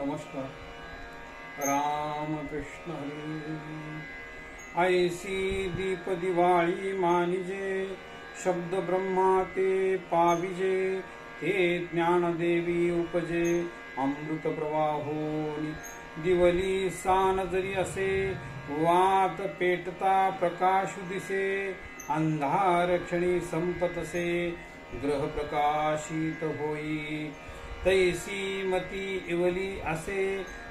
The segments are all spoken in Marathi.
नमस्कार। रामकृष्ण हरी। ऐसी दीप दिवाळी मानिजे, शब्द ब्रह्मा ते पाविजे, ते ज्ञानदेवी उपजे, अमृत प्रवाहोनी दिवली सान जरी असे, वात पेटता प्रकाश दिसे, अंधार क्षणी संपतसे ग्रह प्रकाशित होई। तैसी मती इवली असे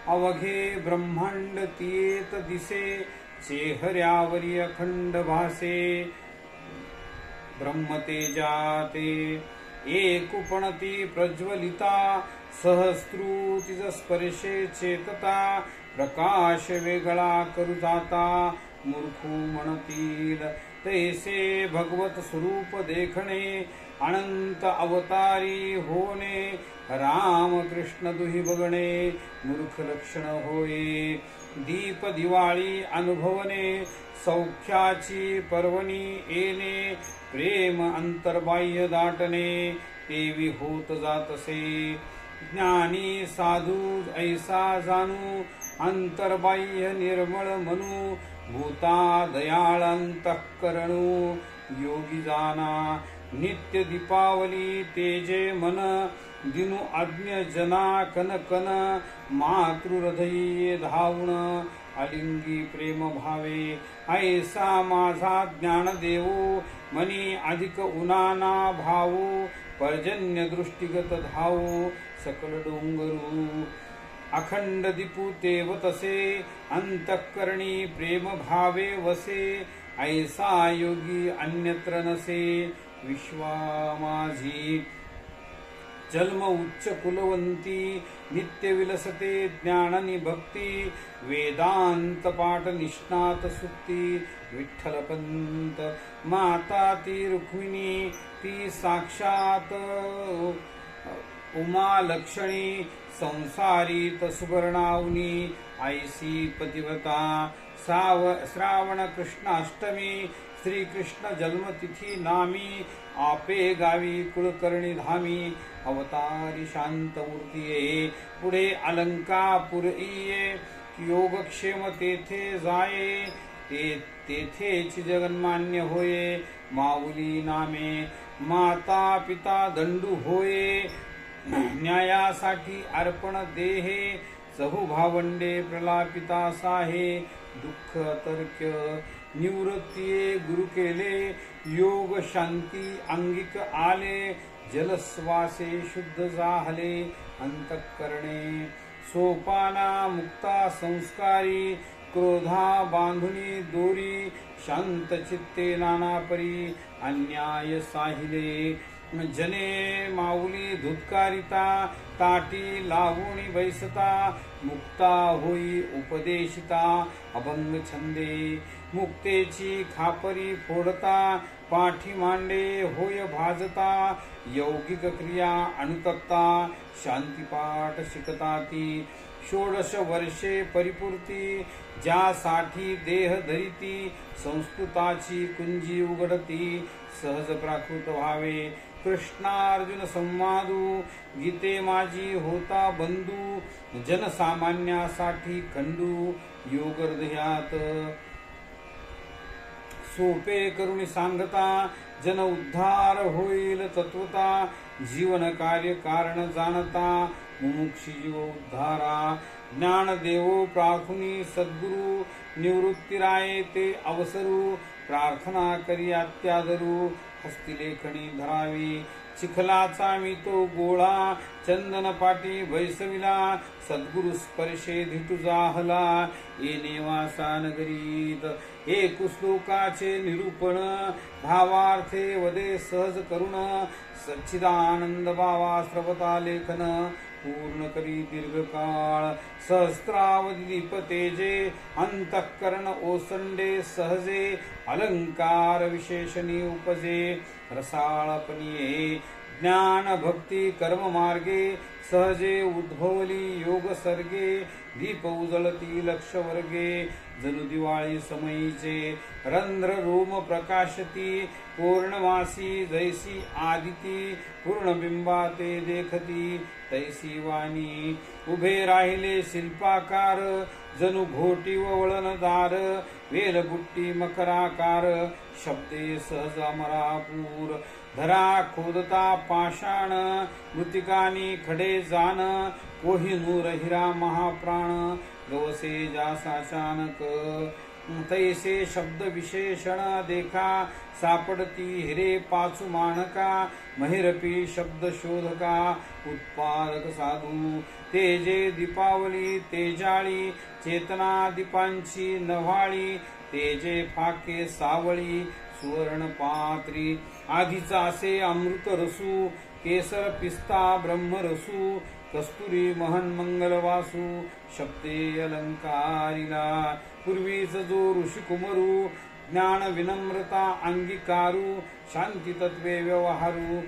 अवघे ब्रह्मांड तियेत दिसे चेहऱ्यावरी अखंड भासे। ब्रह्मतेजाते एकुपणती प्रज्वलिता सहस्रुतिज स्पर्शे चेतता प्रकाश वेगळा करू जाता मूर्खू म्हणतील। तैसे भगवत स्वरूप देखणे अनंत अवतारी होणे राम कृष्ण दुही बघणे मूर्ख लक्षण होय। दीप दिवाळी अनुभवणे सौख्याची पर्वणी येणे प्रेम अंतर्बाह्य दाटणे तेवी होत जातसे। ज्ञानी साधू ऐसा जाणू अंतर्बाह्य निर्मळ म्हणू भूता दयाळ अंतःकरणू योगी जाना नित्य दीपावली तेजे मन दिनु अज्ञ जना कन कन मातृहृदयी धावण अलिंगी प्रेम भावे। ऐसा माझा ज्ञान देवो मनी अधिक उनाना भावो पर्जन्य दृष्टीगत धावो सकल डोंगरू। अखंड दिपू तेव तसे अंतःकरणी प्रेम भावे वसे। ऐसा योगी अन्यत्र नसे विश्वा माझी। जन्म उच्च कुलवंती नित्य विलसते ज्ञाननी भक्ती वेदांत पाठ निष्णात सुक्ती विठ्ठल पंत माता ती रुक्मिणी ती साक्षात उमा लक्षणी संसारीत सुवर्णावनी ऐसी पतिव्रता साव श्रावण कृष्णाष्टमी श्रीकृष्ण जन्मतिथी नामी आपे गावी कुळकर्णी धामी अवतारी शांतमूर्तीये पुढे अलंकापुर ये योगक्षेम तेथे जाये ते तेथेच जगन्मान्य होये माऊली नामे माता पिता दंडू होये न्यायासाठी अर्पण देहे सहु भावंडे प्रलापिता साहे दुःख तर्क निवृत्तीये गुरु केले योग शांती अंगिक आले जलस्वासे शुद्ध जाहले अंतकरणे। सोपाना मुक्ता संस्कारी क्रोधा बांधुनी दोरी शांत चित्ते नानापरी अन्याय साहिले। जने माऊली धुतकारिता ताटी लागुणी बैसता मुक्ता होई उपदेशिता अभंग छंदे मुक्तेची खापरी फोडता पाठी मांडे होय भाजता यौगिक क्रिया अनुतत्ता शांतीपाठ शिकता ती षोडश वर्षे परिपूर्ती ज्यासाठी देह धरिती संस्कृताची कुंजी उघडती सहज प्राकृत व्हावे कृष्णार्जुन संवादू गीते माझी होता बंधू जनसामान्यासाठी खंडू योग हृदयात सोपे करुणी सांगता जन उद्धार होईल तत्वता जीवन कार्य कारण जाणता मुमुक्षी जीव उद्धारा. ज्ञान देवो प्रार्थुनी सद्गुरु निवृत्तीराय ते अवसरू प्रार्थना करी अत्यादरू। हस्तिलेखणी धरावी चिखलाचा मी तो गोळा चंदन पाटी भैसविला सद्गुरु स्पर्शे धिटू जाहला। येणे वासा नगरीत एक श्लोकाचे निरूपण भावार्थे वदे सहज करुण। सच्चिदानंद बावा श्रवता लेखन। पूर्ण करी दीर्घकाळ सहस्रावधी अंतःकरण ओसंडे सहजे अलंकार विशेषणी उपजे रसाळपणीये ज्ञान भक्ती कर्म मार्गे सहजे उद्भवली योग सर्गे दीप उजळती लक्ष वर्गे जणू दिवाळी समयीचे रंध्ररूम प्रकाशती पौर्णमासी जैसी आदिती पूर्णबिंबा ते देखती तैसी वाणी. उभे राहिले शिल्पाकार जणू घोटी व वळणदार वेलबुट्टी मकराकार शब्दे सहज अमरापूर धरा खोदता पाषाण मृतिकानी खडे जाण कोहिनूर हिरा महाप्राण. गवसे जासाचानक तैसे शब्द विशेषण देखा। सापडती हिरे पाचू मानका। महिरपी शब्द शोधका। उत्पादक साधू। तेजे दीपावली तेजाळी चेतना दीपांची नव्हाळी। तेजे फाके सावळी सुवर्ण पात्री आधीचा असे अमृत रसू। केसर पिस्ता ब्रह्मरसू। कस्तुरी महन मंगलवासू शब्दे अलंकारिला पूर्वीच जो ऋषिकुमरू ज्ञान विनम्रता अंगीकारू शांती तत्वे व्यवहारू।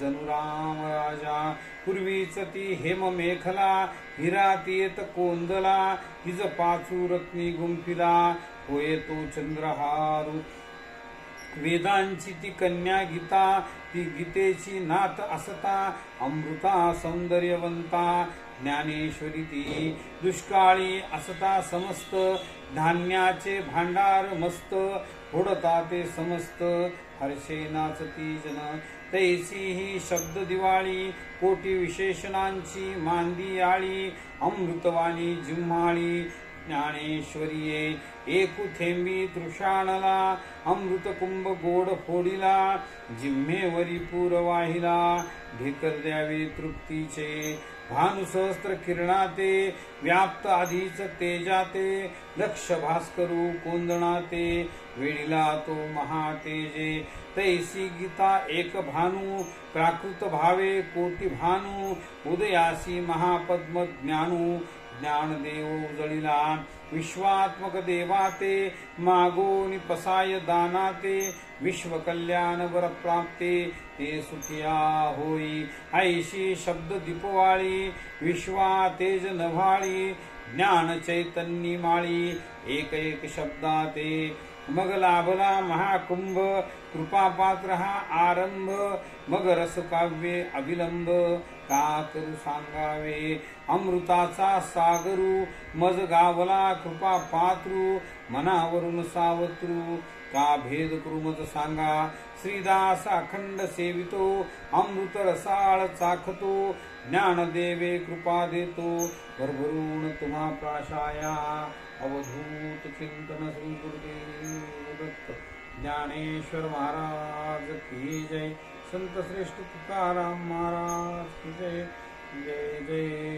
जनुराम राजा पूर्वीच ती हेम मेखला हिराती येत कोंदला हिज पाचू रत्नी गुंफिला होय तो चंद्रहारू। वेदांची ती कन्या गीता ती गीतेची नात असता अमृता सौंदर्यवंता ज्ञानेश्वरी ती दुष्काळी असता समस्त धान्याचे भांडार मस्त फोडता ते समस्त हर्षे नाचती जन तैसी ही शब्द दिवाळी कोटी विशेषणांची मांदी आळी अमृतवाणी जिम्हाळी ज्ञानेश्वरीये एकू थेंबी तृषाणला अमृत कुंभ गोड फोडिला जिम्मेवरी पूर वाहिला. ढेकर द्यावे तृप्तीचे भानुसहस्त्र किरणाते व्याप्त आधीच तेजाते लक्ष भास्करू कोंदणाते वेळीला तो महातेजे. तैसी गीता एक भानू प्राकृत भावे कोटी भानू उदयासी महापद्म ज्ञानू ज्ञानदेव उजळीला विश्वात्मक देवाते मागोनी पसाय दानाते विश्वकल्याण वर प्राप्ते ते सुखिया होई. ऐशी शब्द दीपवाळी विश्वा तेज नभाळी ज्ञान चैतन्य माळी एक एक शब्दाते. मग लाभला महाकुंभ कृपापात्र हा आरंभ मग रसकाव्ये अविलंब का करू सांगावे अमृताचा सागरू मज गावला कृपा पात्रू मनावरून सावत्रू का भेद करू सांगा? श्रीदास अखंड सेवितो अमृत रसाळ चाखतो ज्ञान देवे कृपा देतो भरभरून तुम्हा प्राशाया अवधूत चिंतन श्री दत्त ज्ञानेश्वर महाराज की जय संत श्रेष्ठ तुकाराम महाराज की जय जय जय